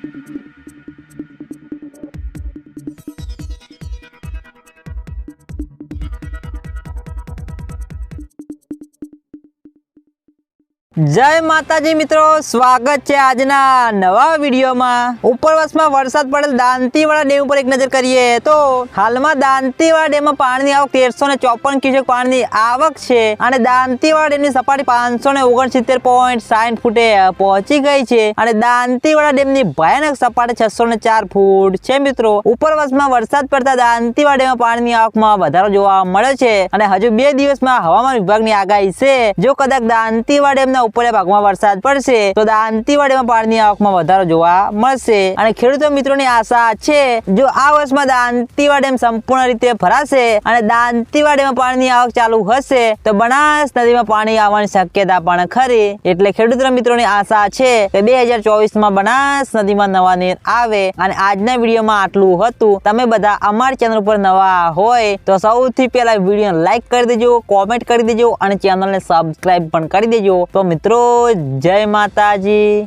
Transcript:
Thank you. જય માતાજી મિત્રો, સ્વાગત છે આજના નવા વિડીયોમાં. ઉપરવાસમાં વરસાદ પડેલ દાંતીવાડા ડેમ ઉપર એક નજર કરીએ તો હાલમાં દાંતીવાડા ડેમમાં પાણીની આવક તેરસો ને ચોપન ક્યુસેક પાણીની આવક છે અને દાંતીવાડા ડેમની સપાટી પાંચસો ને ઓગણસિત્તેર પોઈન્ટ સાઠ ફૂટે પહોંચી ગઈ છે અને દાંતીવાડા ડેમની ભયાનક સપાટી છસો ને ચાર ફૂટ છે મિત્રો. ઉપરવાસમાં વરસાદ પડતા દાંતીવાડા ડેમમાં પાણીની આવકમાં વધારો જોવા મળે છે અને હજુ બે દિવસમાં હવામાન વિભાગની આગાહી છે. જો કદાચ દાંતીવાડા ડેમના ઉપરના ભાગમાં વરસાદ પડશે, તો દાંતીવાડીમાં પાણીની આવકમાં વધારો જોવા મળશે. અને ખેડૂતો મિત્રોની આશા છે, જો આ વર્ષમાં દાંતીવાડી સંપૂર્ણ રીતે ભરાશે અને દાંતીવાડીમાં પાણીની આવક ચાલુ હશે, તો બનાસ નદીમાં પાણી આવવાની શક્યતા પણ ખરી. એટલે ખેડૂત મિત્રોની આશા છે કે બે હજાર બનાસ નદીમાં નવા નીર આવે અને આજના વિડીયોમાં આટલું હતું. તમે બધા અમારી ચેનલ ઉપર નવા હોય, તો સૌથી પહેલા વીડિયો લાઈક કરી દેજો, કોમેન્ટ કરી દેજો અને ચેનલને સબસ્ક્રાઇબ પણ કરી દેજો. તો મિત્રો જય માતાજી.